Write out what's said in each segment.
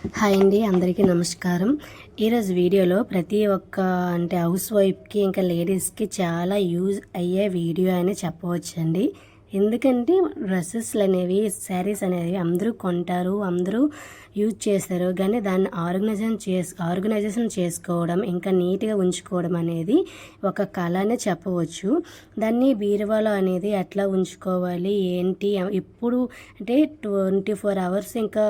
Hi అండి అందరికీ నమస్కారం. ఈరోజు వీడియోలో ప్రతి ఒక్క అంటే హౌస్ వైఫ్కి ఇంకా లేడీస్కి చాలా యూజ్ అయ్యే వీడియో అని చెప్పవచ్చండి. ఎందుకంటే డ్రెస్సెస్లు అనేవి శారీస్ అనేవి అందరూ కొంటారు అందరూ యూజ్ చేస్తారు. కానీ దాన్ని ఆర్గనైజేషన్ చేసు ఆర్గనైజేషన్ చేసుకోవడం ఇంకా నీట్గా ఉంచుకోవడం అనేది ఒక కళ అనే చెప్పవచ్చు. దాన్ని బీరువాలో అనేది ఎట్లా ఉంచుకోవాలి ఏంటి ఇప్పుడు అంటే ట్వంటీ ఫోర్ అవర్స్ ఇంకా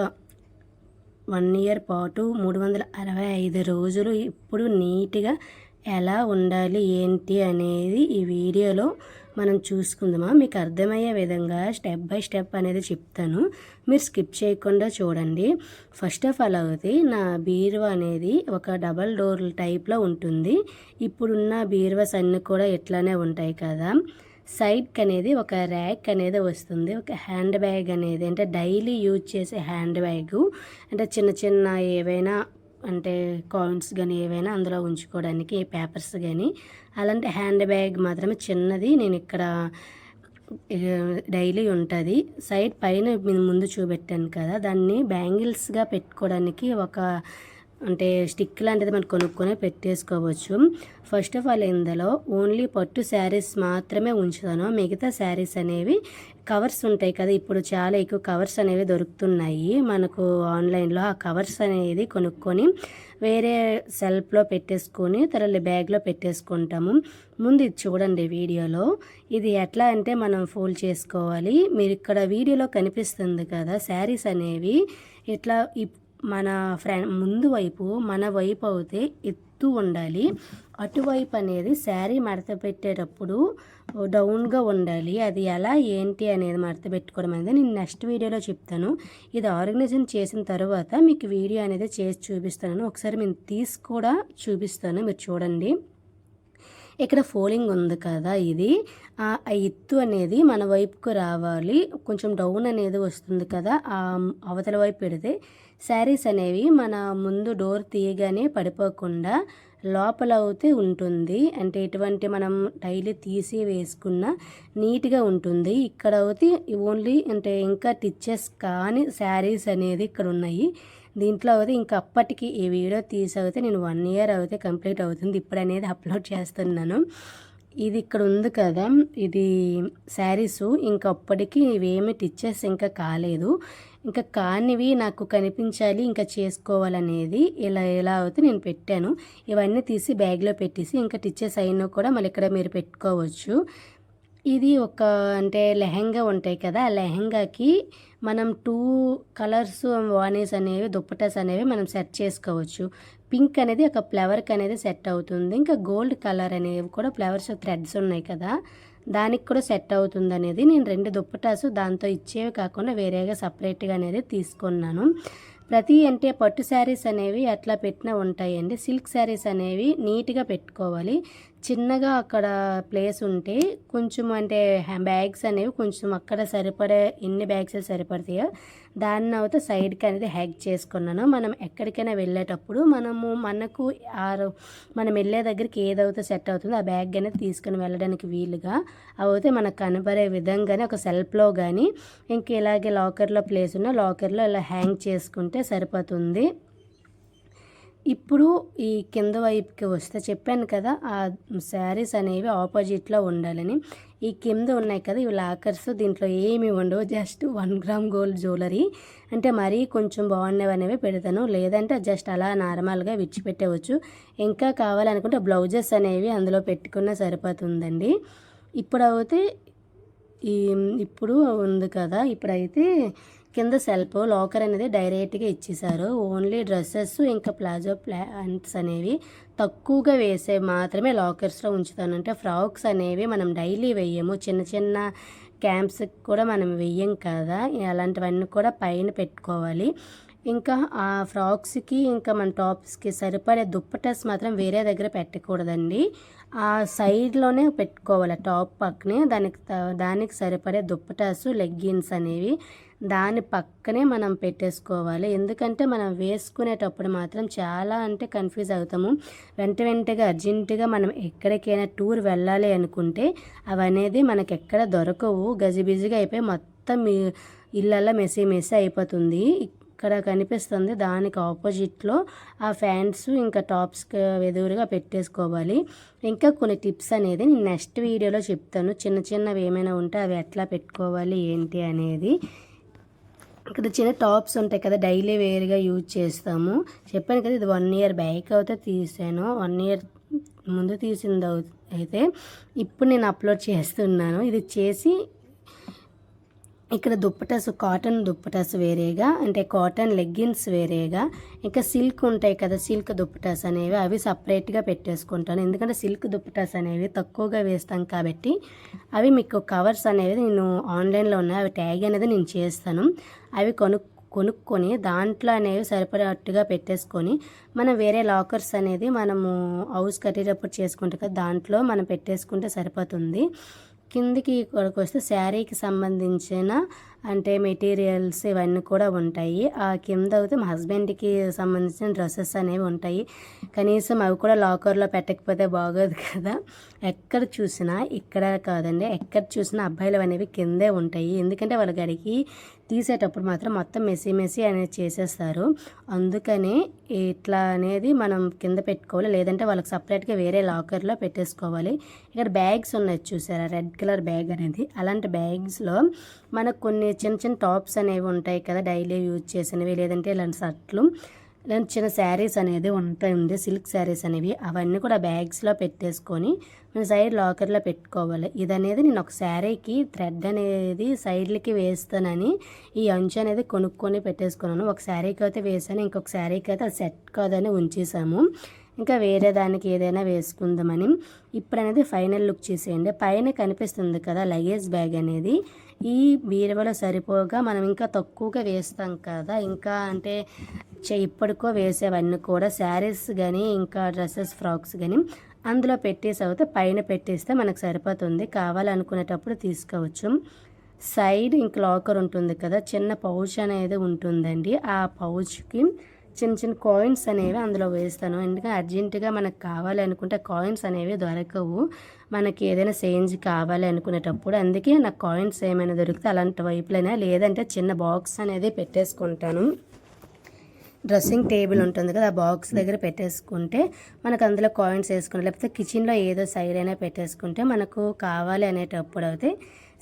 వన్ ఇయర్ పాటు మూడు వందల అరవై ఐదు రోజులు ఇప్పుడు నీట్గా ఎలా ఉండాలి ఏంటి అనేది ఈ వీడియోలో మనం చూసుకుందామా. మీకు అర్థమయ్యే విధంగా స్టెప్ బై స్టెప్ అనేది చెప్తాను. మీరు స్కిప్ చేయకుండా చూడండి. ఫస్ట్ ఆఫ్ ఆల్ అయితే నా బీరువా అనేది ఒక డబల్ డోర్ టైప్లో ఉంటుంది. ఇప్పుడున్న బీరువాస్ అన్నీ కూడా ఇట్లానే ఉంటాయి కదా. సైడ్కి అనేది ఒక ర్యాక్ అనేది వస్తుంది. ఒక హ్యాండ్ బ్యాగ్ అనేది అంటే డైలీ యూజ్ చేసే హ్యాండ్ బ్యాగ్. అంటే చిన్న చిన్న ఏవైనా అంటే కాయిన్స్ కానీ ఏవైనా అందులో ఉంచుకోవడానికి పేపర్స్ కానీ అలాంటి హ్యాండ్ బ్యాగ్ మాత్రమే చిన్నది. నేను ఇక్కడ డైలీ ఉంటుంది. సైడ్ పైన ముందు చూపెట్టాను కదా. దాన్ని బ్యాంగిల్స్గా పెట్టుకోవడానికి ఒక అంటే స్టిక్ లాంటిది మనం కొనుక్కొని పెట్టేసుకోవచ్చు. ఫస్ట్ ఆఫ్ ఆల్ ఇందులో ఓన్లీ పట్టు శారీస్ మాత్రమే ఉంచుతాను. మిగతా శారీస్ అనేవి కవర్స్ ఉంటాయి కదా ఇప్పుడు చాలా ఎక్కువ కవర్స్ అనేవి దొరుకుతున్నాయి. మనకు ఆన్లైన్లో ఆ కవర్స్ అనేది కొనుక్కొని వేరే సెల్ఫ్లో పెట్టేసుకొని తరలి బ్యాగ్లో పెట్టేసుకుంటాము. ముందు ఇది చూడండి వీడియోలో. ఇది ఎట్లా అంటే మనం ఫోల్డ్ చేసుకోవాలి. మీరు ఇక్కడ వీడియోలో కనిపిస్తుంది కదా శారీస్ అనేవి ఇట్లా మన ఫ్రెండ్ ముందు వైపు మన వైపు అయితే ఎత్తు ఉండాలి. అటువైపు అనేది శారీ మడత పెట్టేటప్పుడు డౌన్గా ఉండాలి. అది ఎలా ఏంటి అనేది మడత పెట్టుకోవడం అనేది నేను నెక్స్ట్ వీడియోలో చెప్తాను. ఇది ఆర్గనైజేషన్ చేసిన తర్వాత మీకు వీడియో అనేది చేసి చూపిస్తాను. ఒకసారి నేను తీసి కూడా చూపిస్తాను. మీరు చూడండి. ఇక్కడ ఫోలింగ్ ఉంది కదా ఇది. ఆ ఎత్తు అనేది మన వైపుకు రావాలి. కొంచెం డౌన్ అనేది వస్తుంది కదా. అవతల వైపు పెడితే శారీస్ అనేవి మన ముందు డోర్ తీయగానే పడిపోకుండా లోపల అయితే ఉంటుంది. అంటే ఎటువంటి మనం డైలీ తీసి వేసుకున్న నీట్గా ఉంటుంది. ఇక్కడ అయితే ఓన్లీ అంటే ఇంకా టిచ్చెస్ కానీ శారీస్ అనేది ఇక్కడ ఉన్నాయి. దీంట్లో అయితే ఇంకా అప్పటికి ఈ వీడియో తీసి అయితే నేను వన్ ఇయర్ అయితే కంప్లీట్ అవుతుంది. ఇప్పుడు అనేది అప్లోడ్ చేస్తున్నాను. ఇది ఇక్కడ ఉంది కదా. ఇది శారీస్. ఇంకా అప్పటికి ఇవేమి టిచ్చెస్ ఇంకా కాలేదు. ఇంకా కానివి నాకు కనిపించాలి ఇంకా చేసుకోవాలనేది ఇలా ఎలా అయితే నేను పెట్టాను. ఇవన్నీ తీసి బ్యాగ్లో పెట్టేసి ఇంకా టిచ్చెస్ అయినా కూడా మళ్ళీ ఇక్కడ మీరు పెట్టుకోవచ్చు. ఇది ఒక అంటే లెహంగా ఉంటాయి కదా. ఆ లెహంగాకి మనం టూ కలర్స్ వానీస్ అనేవి దుప్పటాస్ అనేవి మనం సెట్ చేసుకోవచ్చు. పింక్ అనేది ఒక ఫ్లవర్కి అనేది సెట్ అవుతుంది. ఇంకా గోల్డ్ కలర్ అనేవి కూడా ఫ్లవర్స్ థ్రెడ్స్ ఉన్నాయి కదా. దానికి కూడా సెట్ అవుతుంది అనేది నేను రెండు దుప్పటాసు దాంతో ఇచ్చేవి కాకుండా వేరేగా సపరేట్గా అనేది తీసుకున్నాను. ప్రతి అంటే పట్టు శారీస్ అనేవి అట్లా పెట్టినా ఉంటాయండి. సిల్క్ శారీస్ అనేవి నీట్గా పెట్టుకోవాలి. చిన్నగా అక్కడ ప్లేస్ ఉంటే కొంచెం అంటే బ్యాగ్స్ అనేవి కొంచెం అక్కడ సరిపడే ఎన్ని బ్యాగ్స్ సరిపడతాయో దాన్ని అయితే సైడ్కి అనేది హ్యాక్ చేసుకున్నాను. మనం ఎక్కడికైనా వెళ్ళేటప్పుడు మనము మనకు ఆ మనం వెళ్ళే దగ్గరికి ఏదైతే సెట్ అవుతుందో ఆ బ్యాగ్ అనేది తీసుకుని వెళ్ళడానికి వీలుగా అయితే మనకు కనబడే విధంగానే ఒక సెల్ఫ్లో కానీ ఇంక ఇలాగే లాకర్లో ప్లేస్ ఉన్న లాకర్లో ఇలా హ్యాంగ్ చేసుకుంటే సరిపోతుంది. ఇప్పుడు ఈ కింద వైపుకి వస్తే చెప్పాను కదా ఆ శారీస్ అనేవి ఆపోజిట్లో ఉండాలని. ఈ కింద ఉన్నాయి కదా ఇవి లాకర్స్ దీంట్లో ఏమి ఉండవు. Just one gram gold jewellery. అంటే మరీ కొంచెం బాగున్నవి అనేవి పెడతాను. లేదంటే జస్ట్ అలా నార్మల్గా విడిచిపెట్టవచ్చు. ఇంకా కావాలనుకుంటే బ్లౌజెస్ అనేవి అందులో పెట్టుకున్నా సరిపోతుందండి. ఇప్పుడు అయితే ఈ ఇప్పుడు ఉంది కదా ఇప్పుడైతే కింద సెల్ఫ్ లాకర్ అనేది డైరెక్ట్గా ఇచ్చేసారు ఓన్లీ డ్రెస్సెస్ ఇంకా ప్లాజో ప్లాంట్స్ అనేవి తక్కువగా వేసే మాత్రమే లాకర్స్లో ఉంచుతాను. అంటే ఫ్రాక్స్ అనేవి మనం డైలీ వేయము. చిన్న చిన్న క్యాంప్స్కి కూడా మనం వెయ్యం కదా. అలాంటివన్నీ కూడా పైన పెట్టుకోవాలి. ఇంకా ఆ ఫ్రాక్స్కి ఇంకా మన టాప్స్కి సరిపడే దుప్పటస్ మాత్రం వేరే దగ్గర పెట్టకూడదండి. ఆ సైడ్లోనే పెట్టుకోవాలి. టాప్ పక్కనే దానికి దానికి సరిపడే దుప్పటాసు లెగ్గిన్స్ అనేవి దాని పక్కనే మనం పెట్టేసుకోవాలి. ఎందుకంటే మనం వేసుకునేటప్పుడు మాత్రం చాలా అంటే కన్ఫ్యూజ్ అవుతాము. వెంట వెంటగా అర్జెంటుగా మనం ఎక్కడికైనా టూర్ వెళ్ళాలి అనుకుంటే అవనేది మనకి ఎక్కడ దొరకవు. గజిబిజిగా అయిపోయి మొత్తం ఇళ్ళల్లో మెస్సీ మెస్సీ అయిపోతుంది. ఇక్కడ కనిపిస్తుంది దానికి ఆపోజిట్లో ఆ ఫ్యాన్స్ ఇంకా టాప్స్ ఎదురుగా పెట్టేసుకోవాలి. ఇంకా కొన్ని టిప్స్ అనేది నేను నెక్స్ట్ వీడియోలో చెప్తాను. చిన్న చిన్నవి ఏమైనా ఉంటే అవి ఎట్లా పెట్టుకోవాలి ఏంటి అనేది. ఇక్కడ చిన్న టాప్స్ ఉంటాయి కదా డైలీ వేర్గా యూజ్ చేస్తాము. చెప్పాను కదా ఇది వన్ ఇయర్ బ్యాక్ అయితే తీసాను. వన్ ఇయర్ ముందు తీసింది అయితే ఇప్పుడు నేను అప్లోడ్ చేస్తున్నాను. ఇది చేసి ఇక్కడ దుప్పటాస్ కాటన్ దుప్పటాస్ వేరేగా అంటే కాటన్ లెగ్గిన్స్ వేరేగా ఇంకా సిల్క్ ఉంటాయి కదా సిల్క్ దుప్పటాస్ అనేవి అవి సపరేట్గా పెట్టేసుకుంటాను. ఎందుకంటే సిల్క్ దుప్పటాస్ అనేవి తక్కువగా వేస్తాం కాబట్టి అవి మీకు కవర్స్ అనేవి నేను ఆన్లైన్లో ఉన్నాయి అవి ట్యాగ్ అనేది నేను చేస్తాను. అవి కొను కొనుక్కొని దాంట్లో అనేవి సరిపడేటట్టుగా పెట్టేసుకొని మనం వేరే లాకర్స్ అనేది మనము హౌస్ కట్టేటప్పుడు చేసుకుంటే కదా దాంట్లో మనం పెట్టేసుకుంటే సరిపోతుంది. కిందికి ఇక్కడికి వస్తే శారీకి సంబంధించిన అంటే మెటీరియల్స్ ఇవన్నీ కూడా ఉంటాయి. ఆ కింద అయితే మా హస్బెండ్కి సంబంధించిన డ్రెస్సెస్ అనేవి ఉంటాయి. కనీసం అవి కూడా లాకర్లో పెట్టకపోతే బాగోదు కదా. ఎక్కడ చూసినా ఇక్కడ కాదండి ఎక్కడ చూసినా అబ్బాయిలు అనేవి కిందే ఉంటాయి. ఎందుకంటే వాళ్ళ గడికి తీసేటప్పుడు మాత్రం మొత్తం మెస్సీ మెస్సీ అనేది చేసేస్తారు. అందుకని ఇట్లా అనేది మనం కింద పెట్టుకోవాలి. లేదంటే వాళ్ళకి సపరేట్గా వేరే లాకర్లో పెట్టేసుకోవాలి. ఇక్కడ బ్యాగ్స్ ఉన్నాయి చూసారా? రెడ్ కలర్ బ్యాగ్ అనేది. అలాంటి బ్యాగ్స్లో మనకు కొన్ని చిన్న చిన్న టాప్స్ అనేవి ఉంటాయి కదా డైలీ యూజ్ చేసినవి లేదంటే ఇలాంటి షర్ట్లు ఇలాంటి చిన్న శారీస్ అనేది ఉంటాయి సిల్క్ శారీస్ అనేవి. అవన్నీ కూడా బ్యాగ్స్లో పెట్టేసుకొని మన సైడ్ లాకర్లో పెట్టుకోవాలి. ఇది అనేది నేను ఒక శారీకి థ్రెడ్ అనేది సైడ్లకి వేస్తానని ఈ అంచు అనేది కొనుక్కొని పెట్టేసుకున్నాను. ఒక శారీకి అయితే వేసాను ఇంకొక శారీకి అయితే అది సెట్ కాదని ఉంచేసాము. ఇంకా వేరే దానికి ఏదైనా వేసుకుందామని. ఇప్పుడు అనేది ఫైనల్ లుక్ చేసేయండి. పైన కనిపిస్తుంది కదా లగేజ్ బ్యాగ్ అనేది. ఈ బీరువలో సరిపోగా మనం ఇంకా తక్కువగా వేస్తాం కదా. ఇంకా అంటే ఇప్పటికో వేసేవన్నీ కూడా శారీస్ కానీ ఇంకా డ్రెస్సెస్ ఫ్రాక్స్ కానీ అందులో పెట్టేసి అయితే పైన పెట్టేస్తే మనకు సరిపోతుంది. కావాలనుకునేటప్పుడు తీసుకోవచ్చు. సైడ్ ఇంక లాకర్ ఉంటుంది కదా. చిన్న పౌచ్ అనేది ఉంటుందండి. ఆ పౌచ్కి చిన్న చిన్న కాయిన్స్ అనేవి అందులో వేస్తాను. ఎందుకంటే అర్జెంటుగా మనకు కావాలి అనుకుంటే కాయిన్స్ అనేవి దొరకవు. మనకి ఏదైనా సేంజ్ కావాలి అనుకునేటప్పుడు అందుకే నాకు కాయిన్స్ ఏమైనా దొరికితే అలాంటి వైపులైనా లేదంటే చిన్న బాక్స్ అనేది పెట్టేసుకుంటాను. డ్రెస్సింగ్ టేబుల్ ఉంటుంది కదా ఆ బాక్స్ దగ్గర పెట్టేసుకుంటే మనకు అందులో కాయిన్స్ వేసుకుంటే లేకపోతే కిచెన్లో ఏదో సైడ్ అయినా పెట్టేసుకుంటే మనకు కావాలి అనేటప్పుడు అయితే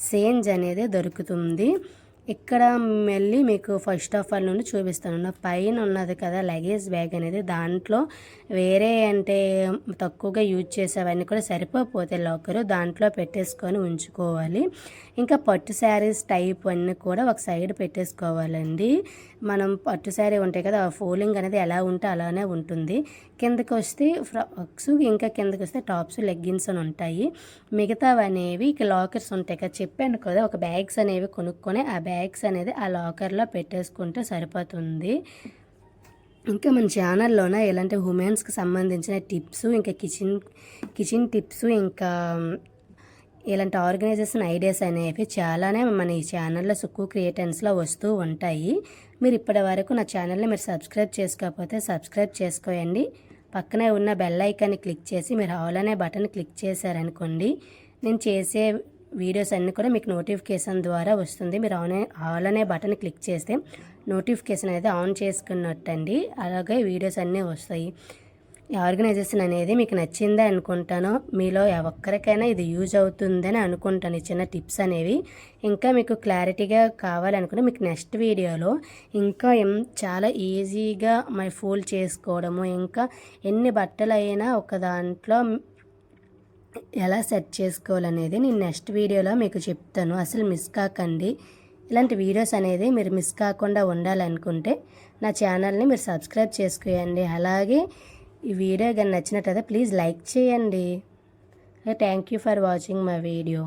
సేంజ్ అనేది దొరుకుతుంది. ఇక్కడ మళ్ళీ మీకు ఫస్ట్ ఆఫ్ ఆల్ నుండి చూపిస్తాను. పైన ఉన్నది కదా లగేజ్ బ్యాగ్ అనేది దాంట్లో వేరే అంటే తక్కువగా యూజ్ చేసేవన్నీ కూడా సరిపోతే లాకరు దాంట్లో పెట్టేసుకొని ఉంచుకోవాలి. ఇంకా పట్టు శారీస్ టైప్ అన్నీ కూడా ఒక సైడ్ పెట్టేసుకోవాలండి. మనం పట్టు శారీ ఉంటాయి కదా ఆ ఫోలింగ్ అనేది ఎలా ఉంటే అలానే ఉంటుంది. కిందకి వస్తే ఫ్రాక్స్ ఇంకా కిందకి వస్తే టాప్స్ లెగ్గిన్స్ అని ఉంటాయి. మిగతావి అనేవి ఇక లాకర్స్ ఉంటాయి కదా చెప్పాను కదా ఒక బ్యాగ్స్ అనేవి కొనుక్కొని ఆ బ్యాగ్ బ్యాగ్స్ అనేది ఆ లాకర్లో పెట్టేసుకుంటే సరిపోతుంది. ఇంకా మన ఛానల్లోన ఇలాంటి ఉమెన్స్కి సంబంధించిన టిప్స్ ఇంకా కిచెన్ కిచెన్ టిప్స్ ఇంకా ఇలాంటి ఆర్గనైజేషన్ ఐడియాస్ అనేవి చాలానే మన ఈ ఛానల్లో సుక్కు క్రియేటర్స్లో వస్తూ ఉంటాయి. మీరు ఇప్పటి వరకు నా ఛానల్ని మీరు సబ్స్క్రైబ్ చేసుకోకపోతే సబ్స్క్రైబ్ చేసుకోండి పక్కనే ఉన్న బెల్ ఐకాన్ని క్లిక్ చేసి మీరు హాల్ అనే బటన్ క్లిక్ చేశారనుకోండి నేను చేసే వీడియోస్ అన్నీ కూడా మీకు నోటిఫికేషన్ ద్వారా వస్తుంది. మీరు ఆన్ ఆల్ అనే బటన్ క్లిక్ చేస్తే నోటిఫికేషన్ అయితే ఆన్ చేసుకున్నట్టండి. అలాగే వీడియోస్ అన్నీ వస్తాయి. ఈ ఆర్గనైజేషన్ అనేది మీకు నచ్చిందే అనుకుంటాను. మీలో ఒక్కరికైనా ఇది యూజ్ అవుతుందని అనుకుంటాను. ఈ చిన్న టిప్స్ అనేవి. ఇంకా మీకు క్లారిటీగా కావాలనుకుంటే మీకు నెక్స్ట్ వీడియోలో ఇంకా చాలా ఈజీగా మై ఫోల్డ్ చేసుకోవడము ఇంకా ఎన్ని బట్టలు అయినా ఒక దాంట్లో ఎలా సెట్ చేసుకోవాలనేది నేను నెక్స్ట్ వీడియోలో మీకు చెప్తాను. అసలు మిస్ కాకండి. ఇలాంటి వీడియోస్ అనేది మీరు మిస్ కాకుండా ఉండాలనుకుంటే నా ఛానల్ని మీరు సబ్స్క్రైబ్ చేసుకోండి అలాగే ఈ వీడియో కానీ నచ్చినట్టయితే ప్లీజ్ లైక్ చేయండి. Thank you for watching my video.